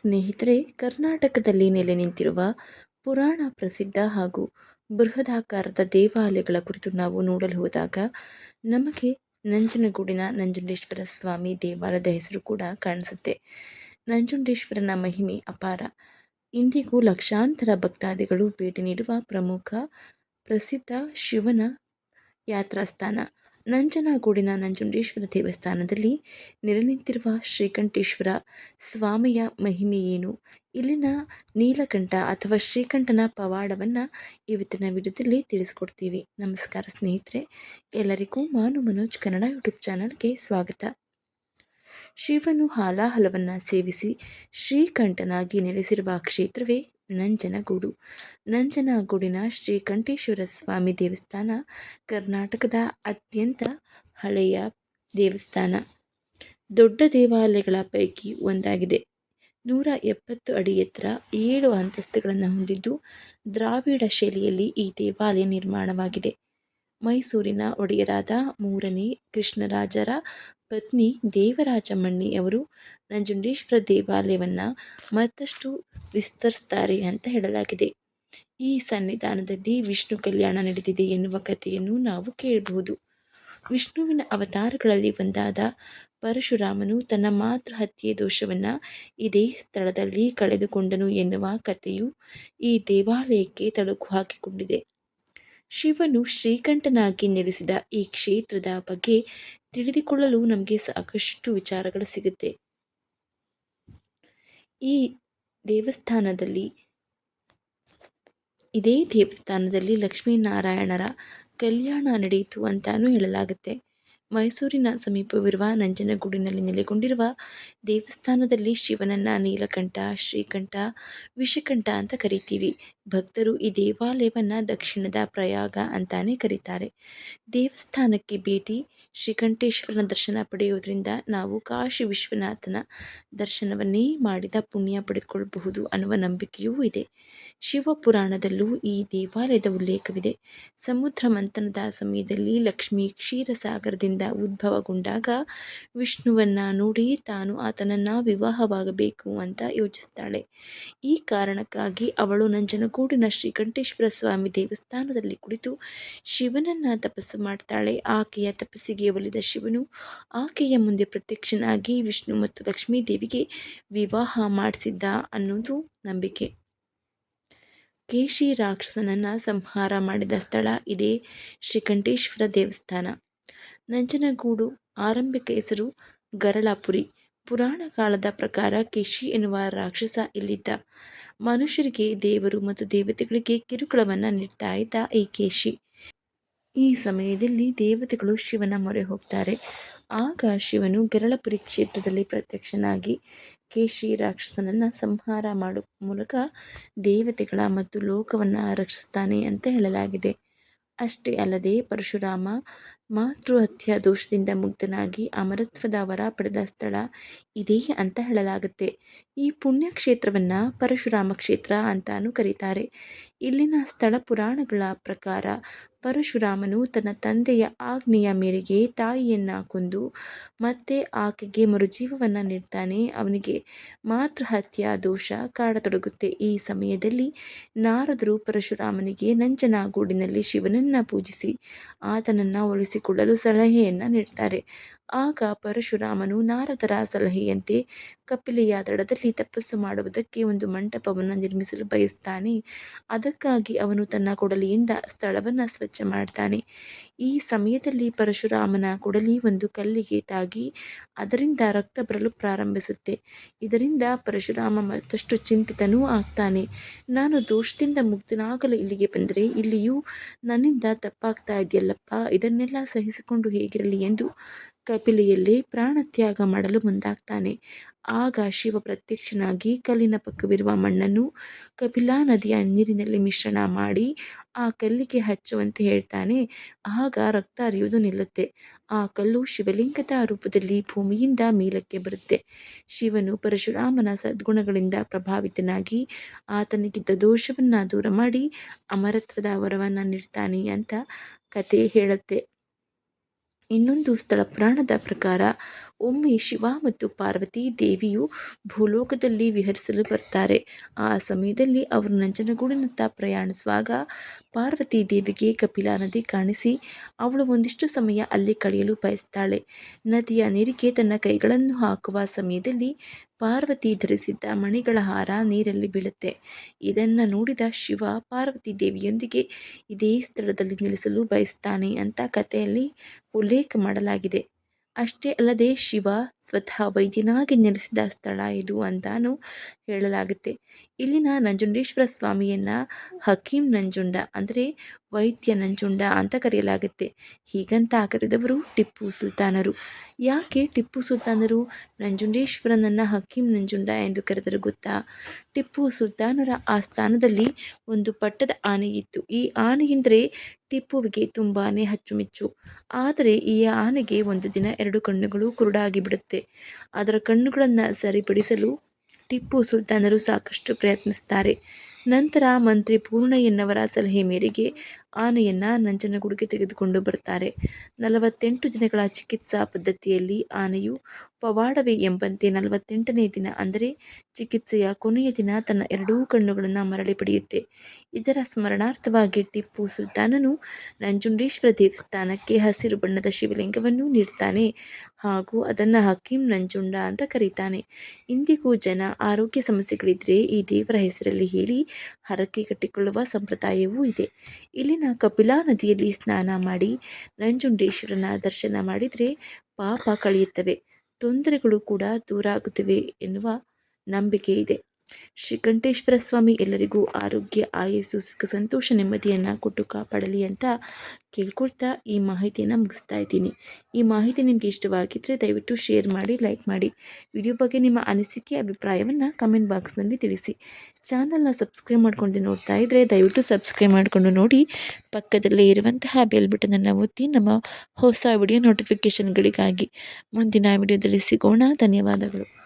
ಸ್ನೇಹಿತರೆ, ಕರ್ನಾಟಕದಲ್ಲಿ ನೆಲೆ ನಿಂತಿರುವ ಪುರಾಣ ಪ್ರಸಿದ್ಧ ಹಾಗೂ ಬೃಹದಾಕಾರದ ದೇವಾಲಯಗಳ ಕುರಿತು ನಾವು ನೋಡಲು ಹೋದಾಗ ನಮಗೆ ನಂಜನಗೂಡಿನ ನಂಜುಂಡೇಶ್ವರ ಸ್ವಾಮಿ ದೇವಾಲಯದ ಹೆಸರು ಕೂಡ ಕಾಣಿಸುತ್ತೆ. ನಂಜುಂಡೇಶ್ವರನ ಮಹಿಮೆ ಅಪಾರ. ಇಂದಿಗೂ ಲಕ್ಷಾಂತರ ಭಕ್ತಾದಿಗಳು ಭೇಟಿ ನೀಡುವ ಪ್ರಮುಖ ಪ್ರಸಿದ್ಧ ಶಿವನ ಯಾತ್ರಾಸ್ಥಾನ. ನಂಜನಗೂಡಿನ ನಂಜುಂಡೇಶ್ವರ ದೇವಸ್ಥಾನದಲ್ಲಿ ನೆರೆನಿಂತಿರುವ ಶ್ರೀಕಂಠೇಶ್ವರ ಸ್ವಾಮಿಯ ಮಹಿಮೆ ಏನು? ಇಲ್ಲಿನ ನೀಲಕಂಠ ಅಥವಾ ಶ್ರೀಕಂಠನ ಪವಾಡವನ್ನು ಇವತ್ತಿನ ವಿಡಿಯೋದಲ್ಲಿ ತಿಳಿಸ್ಕೊಡ್ತೀವಿ. ನಮಸ್ಕಾರ ಸ್ನೇಹಿತರೆ, ಎಲ್ಲರಿಗೂ ಮಾನು ಮನೋಜ್ ಕನ್ನಡ ಯೂಟ್ಯೂಬ್ ಚಾನಲ್ಗೆ ಸ್ವಾಗತ. ಶಿವನು ಹಾಲಾಹಲವನ್ನು ಸೇವಿಸಿ ಶ್ರೀಕಂಠನಾಗಿ ನೆಲೆಸಿರುವ ಕ್ಷೇತ್ರವೇ ನಂಜನಗೂಡು ನಂಜನಗೂಡಿನ ಶ್ರೀಕಂಠೇಶ್ವರ ಸ್ವಾಮಿ ದೇವಸ್ಥಾನ, ಕರ್ನಾಟಕದ ಅತ್ಯಂತ ಹಳೆಯ ದೇವಸ್ಥಾನ. ದೊಡ್ಡ ದೇವಾಲಯಗಳ ಪೈಕಿ ಒಂದಾಗಿದೆ. ನೂರ ಎಪ್ಪತ್ತು ಅಡಿ ಎತ್ತರ ಏಳು ಅಂತಸ್ತುಗಳನ್ನು ಹೊಂದಿದ್ದು ದ್ರಾವಿಡ ಶೈಲಿಯಲ್ಲಿ ಈ ದೇವಾಲಯ ನಿರ್ಮಾಣವಾಗಿದೆ. ಮೈಸೂರಿನ ಒಡೆಯರಾದ ಮೂರನೇ ಕೃಷ್ಣರಾಜರ ಪತ್ನಿ ದೇವರಾಜಮಣ್ಣಿ ಅವರು, ನಂಜುಂಡೇಶ್ವರ ದೇವಾಲಯವನ್ನು ಮತ್ತಷ್ಟು ವಿಸ್ತರಿಸ್ತಾರೆ ಅಂತ ಹೇಳಲಾಗಿದೆ. ಈ ಸನ್ನಿಧಾನದಲ್ಲಿ ವಿಷ್ಣು ಕಲ್ಯಾಣ ನಡೆದಿದೆ ಎನ್ನುವ ಕಥೆಯನ್ನು ನಾವು ಕೇಳಬಹುದು. ವಿಷ್ಣುವಿನ ಅವತಾರಗಳಲ್ಲಿ ಒಂದಾದ ಪರಶುರಾಮನು ತನ್ನ ಮಾತೃ ಹತ್ಯೆ ದೋಷವನ್ನು ಇದೇ ಸ್ಥಳದಲ್ಲಿ ಕಳೆದುಕೊಂಡನು ಎನ್ನುವ ಕಥೆಯು ಈ ದೇವಾಲಯಕ್ಕೆ ತಳುಕು ಹಾಕಿಕೊಂಡಿದೆ. ಶಿವನು ಶ್ರೀಕಂಠನಾಗಿ ನೆಲೆಸಿದ ಈ ಕ್ಷೇತ್ರದ ಬಗ್ಗೆ ತಿಳಿದುಕೊಳ್ಳಲು ನಮಗೆ ಸಾಕಷ್ಟು ವಿಚಾರಗಳು ಸಿಗುತ್ತೆ. ಈ ದೇವಸ್ಥಾನದಲ್ಲಿ, ಇದೇ ದೇವಸ್ಥಾನದಲ್ಲಿ ಲಕ್ಷ್ಮೀನಾರಾಯಣರ ಕಲ್ಯಾಣ ನಡೆಯಿತು ಅಂತಾನೂ ಹೇಳಲಾಗುತ್ತೆ. ಮೈಸೂರಿನ ಸಮೀಪವಿರುವ ನಂಜನಗೂಡಿನಲ್ಲಿ ನೆಲೆಗೊಂಡಿರುವ ದೇವಸ್ಥಾನದಲ್ಲಿ ಶಿವನನ್ನ ನೀಲಕಂಠ, ಶ್ರೀಕಂಠ, ವಿಷಕಂಠ ಅಂತ ಕರಿತೀವಿ. ಭಕ್ತರು ಈ ದೇವಾಲಯವನ್ನು ದಕ್ಷಿಣದ ಪ್ರಯಾಗ ಅಂತಾನೆ ಕರೀತಾರೆ. ದೇವಸ್ಥಾನಕ್ಕೆ ಭೇಟಿ, ಶ್ರೀಕಂಠೇಶ್ವರನ ದರ್ಶನ ಪಡೆಯುವುದರಿಂದ ನಾವು ಕಾಶಿ ವಿಶ್ವನಾಥನ ದರ್ಶನವನ್ನೇ ಮಾಡಿದ ಪುಣ್ಯ ಪಡೆದುಕೊಳ್ಳಬಹುದು ಅನ್ನುವ ನಂಬಿಕೆಯೂ ಇದೆ. ಶಿವಪುರಾಣದಲ್ಲೂ ಈ ದೇವಾಲಯದ ಉಲ್ಲೇಖವಿದೆ. ಸಮುದ್ರ ಮಂಥನದ ಸಮಯದಲ್ಲಿ ಲಕ್ಷ್ಮಿ ಕ್ಷೀರಸಾಗರದಿಂದ ಉದ್ಭವಗೊಂಡಾಗ ವಿಷ್ಣುವನ್ನ ನೋಡಿ ತಾನು ಆತನನ್ನು ವಿವಾಹವಾಗಬೇಕು ಅಂತ ಯೋಚಿಸ್ತಾಳೆ. ಈ ಕಾರಣಕ್ಕಾಗಿ ಅವಳು ನಂಜನಗೂಡಿನ ಶ್ರೀಕಂಠೇಶ್ವರ ಸ್ವಾಮಿ ದೇವಸ್ಥಾನದಲ್ಲಿ ಕುಳಿತು ಶಿವನನ್ನ ತಪಸ್ಸು ಮಾಡ್ತಾಳೆ. ಆಕೆಯ ತಪಸ್ಸಿಗೆ ಒಲಿದ ಶಿವನು ಆಕೆಯ ಮುಂದೆ ಪ್ರತ್ಯಕ್ಷನಾಗಿ ವಿಷ್ಣು ಮತ್ತು ಲಕ್ಷ್ಮೀ ದೇವಿಗೆ ವಿವಾಹ ಮಾಡಿಸಿದ್ದ ಅನ್ನೋದು ನಂಬಿಕೆ. ಕೇಶಿ ರಾಕ್ಷಸನನ್ನು ಸಂಹಾರ ಮಾಡಿದ ಸ್ಥಳ ಇದೇ ಶ್ರೀಕಂಠೇಶ್ವರ ದೇವಸ್ಥಾನ. ನಂಜನಗೂಡು ಆರಂಭಿಕ ಹೆಸರು ಗರಳಾಪುರಿ. ಪುರಾಣ ಕಾಲದ ಪ್ರಕಾರ ಕೇಶಿ ಎನ್ನುವ ರಾಕ್ಷಸ ಇಲ್ಲಿದ್ದ. ಮನುಷ್ಯರಿಗೆ, ದೇವರು ಮತ್ತು ದೇವತೆಗಳಿಗೆ ಕಿರುಕುಳವನ್ನು ನೀಡ್ತಾ ಇದ್ದ ಈ ಕೇಶಿ. ಈ ಸಮಯದಲ್ಲಿ ದೇವತೆಗಳು ಶಿವನ ಮೊರೆ ಹೋಗ್ತಾರೆ. ಆಗ ಶಿವನು ಗರಳಪುರಿ ಕ್ಷೇತ್ರದಲ್ಲಿ ಪ್ರತ್ಯಕ್ಷನಾಗಿ ಕೇಶಿ ರಾಕ್ಷಸನನ್ನು ಸಂಹಾರ ಮಾಡುವ ಮೂಲಕ ದೇವತೆಗಳ ಮತ್ತು ಲೋಕವನ್ನು ರಕ್ಷಿಸ್ತಾನೆ ಅಂತ ಹೇಳಲಾಗಿದೆ. ಅಷ್ಟೇ ಅಲ್ಲದೆ ಪರಶುರಾಮ ಮಾತೃಹತ್ಯ ದೋಷದಿಂದ ಮುಕ್ತನಾಗಿ ಅಮರತ್ವದ ವರ ಪಡೆದ ಸ್ಥಳ ಇದೇ ಅಂತ ಹೇಳಲಾಗುತ್ತೆ. ಈ ಪುಣ್ಯ ಕ್ಷೇತ್ರವನ್ನು ಪರಶುರಾಮ ಕ್ಷೇತ್ರ ಅಂತಾನು ಕರೀತಾರೆ. ಇಲ್ಲಿನ ಸ್ಥಳ ಪುರಾಣಗಳ ಪ್ರಕಾರ ಪರಶುರಾಮನು ತನ್ನ ತಂದೆಯ ಆಜ್ಞೆಯ ಮೇರೆಗೆ ತಾಯಿಯನ್ನು ಕೊಂದು ಮತ್ತೆ ಆಕೆಗೆ ಮರುಜೀವವನ್ನು ನೀಡ್ತಾನೆ. ಅವನಿಗೆ ಮಾತೃಹತ್ಯ ದೋಷ ಕಾಡತೊಡಗುತ್ತೆ. ಈ ಸಮಯದಲ್ಲಿ ನಾರದರು ಪರಶುರಾಮನಿಗೆ ನಂಜನಗೂಡಿನಲ್ಲಿ ಶಿವನನ್ನು ಪೂಜಿಸಿ ಆತನನ್ನು ಒಲಿಸಿಕೊಳ್ಳಲು ಸಲಹೆಯನ್ನು ನೀಡ್ತಾರೆ. ಆಗ ಪರಶುರಾಮನು ನಾರದರ ಸಲಹೆಯಂತೆ ಕಪಿಲೆಯ ದಡದಲ್ಲಿ ತಪಸ್ಸು ಮಾಡುವುದಕ್ಕೆ ಒಂದು ಮಂಟಪವನ್ನು ನಿರ್ಮಿಸಲು ಬಯಸ್ತಾನೆ. ಅದಕ್ಕಾಗಿ ಅವನು ತನ್ನ ಕೊಡಲಿಯಿಂದ ಸ್ಥಳವನ್ನು ಸ್ವಚ್ಛ ಮಾಡ್ತಾನೆ. ಈ ಸಮಯದಲ್ಲಿ ಪರಶುರಾಮನ ಕೊಡಲಿ ಒಂದು ಕಲ್ಲಿಗೆ ತಾಗಿ ಅದರಿಂದ ರಕ್ತ ಬರಲು ಪ್ರಾರಂಭಿಸುತ್ತೆ. ಇದರಿಂದ ಪರಶುರಾಮ ಮತ್ತಷ್ಟು ಚಿಂತಿತನೂ ಆಗ್ತಾನೆ. ನಾನು ದೋಷದಿಂದ ಮುಕ್ತನಾಗಲು ಇಲ್ಲಿಗೆ ಬಂದರೆ ಇಲ್ಲಿಯೂ ನನ್ನಿಂದ ತಪ್ಪಾಗ್ತಾ ಇದೆಯಲ್ಲಪ್ಪ. ಇದನ್ನೆಲ್ಲ ಸಹಿಸಿಕೊಂಡು ಹೇಗಿರಲಿ ಎಂದು ಕಪಿಲೆಯಲ್ಲಿ ಪ್ರಾಣತ್ಯಾಗ ಮಾಡಲು ಮುಂದಾಗ್ತಾನೆ. ಆಗ ಶಿವ ಪ್ರತ್ಯಕ್ಷನಾಗಿ ಕಲ್ಲಿನ ಪಕ್ಕವಿರುವ ಮಣ್ಣನ್ನು ಕಪಿಲಾ ನದಿಯ ನೀರಿನಲ್ಲಿ ಮಿಶ್ರಣ ಮಾಡಿ ಆ ಕಲ್ಲಿಗೆ ಹಚ್ಚುವಂತೆ ಹೇಳ್ತಾನೆ. ಆಗ ರಕ್ತ ಹರಿಯುವುದು ನಿಲ್ಲುತ್ತೆ. ಆ ಕಲ್ಲು ಶಿವಲಿಂಗದ ರೂಪದಲ್ಲಿ ಭೂಮಿಯಿಂದ ಮೇಲಕ್ಕೆ ಬರುತ್ತೆ. ಶಿವನು ಪರಶುರಾಮನ ಸದ್ಗುಣಗಳಿಂದ ಪ್ರಭಾವಿತನಾಗಿ ಆತನಿಗಿದ್ದ ದೋಷವನ್ನು ದೂರ ಮಾಡಿ ಅಮರತ್ವದ ವರವನ್ನು ನೀಡ್ತಾನೆ ಅಂತ ಕತೆ ಹೇಳುತ್ತೆ. ಇನ್ನೊಂದು ಸ್ಥಳ ಪುರಾಣದ ಪ್ರಕಾರ ಒಮ್ಮೆ ಶಿವ ಮತ್ತು ಪಾರ್ವತಿ ದೇವಿಯು ಭೂಲೋಕದಲ್ಲಿ ವಿಹರಿಸಲು ಬರ್ತಾರೆ. ಆ ಸಮಯದಲ್ಲಿ ಅವರು ನಂಜನಗೂಡಿನತ್ತ ಪ್ರಯಾಣಿಸುವಾಗ ಪಾರ್ವತಿ ದೇವಿಗೆ ಕಪಿಲಾ ನದಿ ಕಾಣಿಸಿ, ಅವಳು ಒಂದಿಷ್ಟು ಸಮಯ ಅಲ್ಲಿ ಕಳೆಯಲು ಬಯಸ್ತಾಳೆ. ನದಿಯ ನೀರಿಗೆ ತನ್ನ ಕೈಗಳನ್ನು ಹಾಕುವ ಸಮಯದಲ್ಲಿ ಪಾರ್ವತಿ ಧರಿಸಿದ್ದ ಮಣಿಗಳ ಹಾರ ನೀರಲ್ಲಿ ಬೀಳುತ್ತೆ. ಇದನ್ನು ನೋಡಿದ ಶಿವ ಪಾರ್ವತಿ ದೇವಿಯೊಂದಿಗೆ, ಇದೇ ಸ್ಥಳದಲ್ಲಿ ನಿಲ್ಲಿಸಲು ಬಯಸ್ತಾನೆ ಅಂತ ಕಥೆಯಲ್ಲಿ ಉಲ್ಲೇಖ ಮಾಡಲಾಗಿದೆ. ಅಷ್ಟೇ ಅಲ್ಲದೆ ಶಿವ ಸ್ವತಃ ವೈದ್ಯನಾಗಿ ನೆಲೆಸಿದ ಸ್ಥಳ ಇದು ಅಂತಾನು ಹೇಳಲಾಗುತ್ತೆ. ಇಲ್ಲಿನ ನಂಜುಂಡೇಶ್ವರ ಸ್ವಾಮಿಯನ್ನ ಹಕೀಂ ನಂಜುಂಡ ಅಂದರೆ ವೈದ್ಯ ನಂಜುಂಡ ಅಂತ ಕರೆಯಲಾಗುತ್ತೆ. ಹೀಗಂತ ಕರೆದವರು ಟಿಪ್ಪು ಸುಲ್ತಾನರು. ಯಾಕೆ ಟಿಪ್ಪು ಸುಲ್ತಾನರು ನಂಜುಂಡೇಶ್ವರನನ್ನ ಹಕೀಂ ನಂಜುಂಡ ಎಂದು ಕರೆದರು ಗೊತ್ತಾ? ಟಿಪ್ಪು ಸುಲ್ತಾನರ ಆಸ್ಥಾನದಲ್ಲಿ ಒಂದು ಪಟ್ಟದ ಆನೆ ಇತ್ತು. ಈ ಆನೆಯಿಂದರೆ ಟಿಪ್ಪುವಿಗೆ ತುಂಬಾನೇ ಅಚ್ಚುಮೆಚ್ಚು. ಆದರೆ ಈ ಆನೆಗೆ ಒಂದು ದಿನ ಎರಡು ಕಣ್ಣುಗಳು ಕುರುಡಾಗಿ ಬಿಡುತ್ತೆ ಅದರ ಕಣ್ಣುಗಳನ್ನು ಸರಿಪಡಿಸಲು ಟಿಪ್ಪು ಸುಲ್ತಾನರು ಸಾಕಷ್ಟು ಪ್ರಯತ್ನಿಸ್ತಾರೆ ನಂತರ ಮಂತ್ರಿ ಪೂರ್ಣಯ್ಯನವರ ಸಲಹೆ ಮೇರೆಗೆ ಆನೆಯನ್ನು ನಂಜನಗೂಡಿಗೆ ತೆಗೆದುಕೊಂಡು ಬರ್ತಾರೆ. ನಲವತ್ತೆಂಟು ದಿನಗಳ ಚಿಕಿತ್ಸಾ ಪದ್ಧತಿಯಲ್ಲಿ ಆನೆಯು ಪವಾಡವೇ ಎಂಬಂತೆ ನಲವತ್ತೆಂಟನೇ ದಿನ, ಅಂದರೆ ಚಿಕಿತ್ಸೆಯ ಕೊನೆಯ ದಿನ, ತನ್ನ ಎರಡೂ ಕಣ್ಣುಗಳನ್ನು ಮರಳಿ ಪಡೆಯುತ್ತೆ. ಇದರ ಸ್ಮರಣಾರ್ಥವಾಗಿ ಟಿಪ್ಪು ಸುಲ್ತಾನನು ನಂಜುಂಡೇಶ್ವರ ದೇವಸ್ಥಾನಕ್ಕೆ ಹಸಿರು ಬಣ್ಣದ ಶಿವಲಿಂಗವನ್ನು ನೀಡ್ತಾನೆ ಹಾಗೂ ಅದನ್ನು ಹಕೀಂ ನಂಜುಂಡ ಅಂತ ಕರೀತಾನೆ. ಇಂದಿಗೂ ಜನ ಆರೋಗ್ಯ ಸಮಸ್ಯೆಗಳಿದ್ದರೆ ಈ ದೇವರ ಹೆಸರಲ್ಲಿ ಹೇಳಿ ಹರಕೆ ಕಟ್ಟಿಕೊಳ್ಳುವ ಸಂಪ್ರದಾಯವೂ ಇದೆ. ಇಲ್ಲಿನ ಕಪಿಲಾ ನದಿಯಲ್ಲಿ ಸ್ನಾನ ಮಾಡಿ ನಂಜುಂಡೇಶ್ವರನ ದರ್ಶನ ಮಾಡಿದರೆ ಪಾಪ ಕಳೆಯುತ್ತವೆ. ತೊಂದರೆಗಳು ಕೂಡ ದೂರ ಆಗುತ್ತವೆ ಎನ್ನುವ ನಂಬಿಕೆ ಇದೆ. ಶ್ರೀಕಂಠೇಶ್ವರ ಸ್ವಾಮಿ ಎಲ್ಲರಿಗೂ ಆರೋಗ್ಯ, ಆಯಸ್ಸು, ಸುಖ, ಸಂತೋಷ, ನೆಮ್ಮದಿಯನ್ನು ಕೊಟ್ಟು ಕಾಪಾಡಲಿ ಅಂತ ಕೇಳ್ಕೊಳ್ತಾ ಈ ಮಾಹಿತಿಯನ್ನು ಮುಗಿಸ್ತಾ ಇದ್ದೀನಿ. ಈ ಮಾಹಿತಿ ನಿಮಗೆ ಇಷ್ಟವಾಗಿದ್ದರೆ ದಯವಿಟ್ಟು ಶೇರ್ ಮಾಡಿ, ಲೈಕ್ ಮಾಡಿ. ವಿಡಿಯೋ ಬಗ್ಗೆ ನಿಮ್ಮ ಅನಿಸಿಕೆ, ಅಭಿಪ್ರಾಯವನ್ನು ಕಮೆಂಟ್ ಬಾಕ್ಸ್ನಲ್ಲಿ ತಿಳಿಸಿ. ಚಾನಲ್ನ ಸಬ್ಸ್ಕ್ರೈಬ್ ಮಾಡ್ಕೊಂಡು ನೋಡ್ತಾ ಇದ್ದರೆ ದಯವಿಟ್ಟು ಸಬ್ಸ್ಕ್ರೈಬ್ ಮಾಡಿಕೊಂಡು ನೋಡಿ. ಪಕ್ಕದಲ್ಲೇ ಇರುವಂತಹ ಬೆಲ್ ಬಟನನ್ನು ಒತ್ತಿ ನಮ್ಮ ಹೊಸ ವಿಡಿಯೋ ನೋಟಿಫಿಕೇಷನ್ಗಳಿಗಾಗಿ ಮುಂದಿನ ವಿಡಿಯೋದಲ್ಲಿ ಸಿಗೋಣ. ಧನ್ಯವಾದಗಳು.